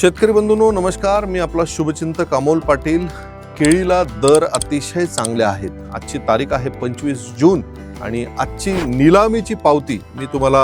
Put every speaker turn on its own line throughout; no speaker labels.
शेतकरी बंधूंनो नमस्कार. मी आपला शुभचिंतक अमोल पाटील. केळीला दर अतिशय चांगले आहेत. आजची तारीख आहे पंचवीस जून आणि आजची निलामीची पावती मी तुम्हाला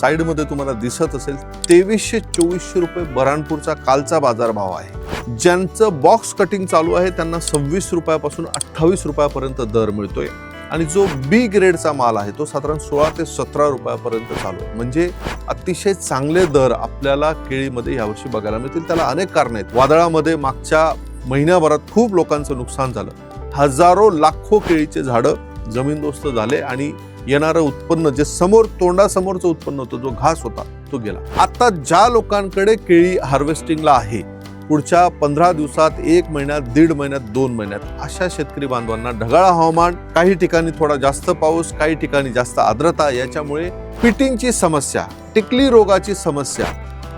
साईडमध्ये तुम्हाला दिसत असेल. तेवीसशे चोवीसशे रुपये बऱ्हाणपूरचा कालचा बाजारभाव आहे. ज्यांचं बॉक्स कटिंग चालू आहे त्यांना सव्वीस रुपयापासून अठ्ठावीस रुपयापर्यंत दर मिळतोय. आणि जो बी ग्रेडचा माल आहे तो साधारण सोळा ते सतरा रुपयापर्यंत चालू आहे. म्हणजे अतिशय चांगले दर आपल्याला केळीमध्ये यावर्षी बघायला मिळतील. त्याला अनेक कारणं आहेत. वादळामध्ये मागच्या महिन्याभरात खूप लोकांचं नुकसान झालं. हजारो लाखो केळीचे झाडं जमीनदोस्त झाले आणि येणारं उत्पन्न जे समोर तोंडासमोरचं उत्पन्न होतं जो घास होता तो गेला. आता ज्या लोकांकडे केळी हार्वेस्टिंगला आहे पुढच्या पंधरा दिवसात एक महिन्यात दीड महिन्यात दोन महिन्यात अशा शेतकरी बांधवांना ढगाळ हवामान काही ठिकाणी थोडा जास्त पाऊस काही ठिकाणी जास्त आर्द्रता याच्यामुळे पिटिंगची समस्या टिकली रोगाची समस्या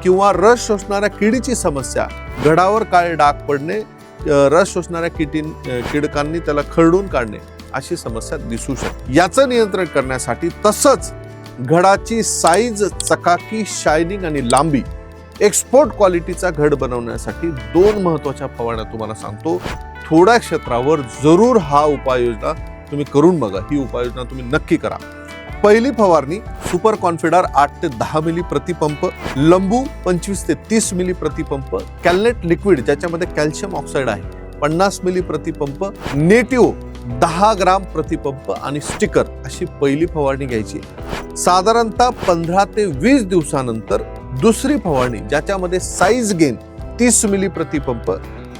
किंवा रस शोषणाऱ्या किडीची समस्या घडावर काळे डाग पडणे रस शोषणाऱ्या किटीन किडकांनी त्याला खरडून काढणे अशी समस्या दिसू शकते. याचं नियंत्रण करण्यासाठी तसंच घडाची साईज चकाकी शायनिंग आणि लांबी एक्सपोर्ट क्वालिटीचा घड बनवण्यासाठी दोन महत्त्वाच्या फवारण्या तुम्हाला सांगतो. थोड्या क्षेत्रावर जरूर हा उपाययोजना तुम्ही करून बघा. ही उपाययोजना तुम्ही नक्की करा. पहिली फवारणी सुपर कॉन्फिडार आठ ते दहा मिली प्रतिपंप लंबू पंचवीस ते तीस मिली प्रतिपंप कॅलनेट लिक्विड ज्याच्यामध्ये कॅल्शियम ऑक्साईड आहे पन्नास मिली प्रतिपंप नेटिओ दहा ग्राम प्रतिपंप आणि स्टिकर अशी पहिली फवारणी घ्यायची. साधारणतः पंधरा ते वीस दिवसानंतर दुसरी फवारणी ज्याच्यामध्ये साईज गेन तीस मिली प्रतिपंप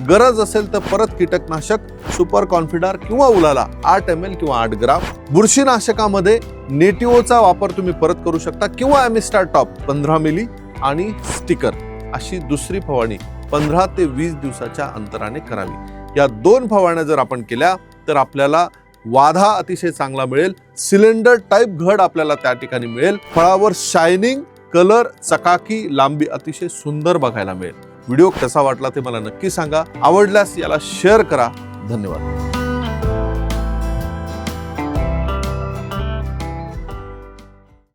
गरज असेल तर परत कीटकनाशक सुपर कॉन्फिडार किंवा उलाला आठ एम एल किंवा आठ ग्राम. बुरशीनाशकामध्ये नेटिओचा वापर तुम्ही परत करू शकता किंवा एमिस्टार टॉप पंधरा मिली आणि स्टिकर अशी दुसरी फवारणी पंधरा ते वीस दिवसाच्या अंतराने करावी. या दोन फवारण्या जर आपण केल्या तर आपल्याला वाधा अतिशय चांगला मिळेल. सिलेंडर टाईप घड आपल्याला त्या ठिकाणी मिळेल. फळावर शायनिंग कलर चकाकी लांबी अतिशय सुंदर बघायला मिळेल. व्हिडिओ कसा वाटला ते मला नक्की सांगा. आवडल्यास याला शेअर करा. धन्यवाद.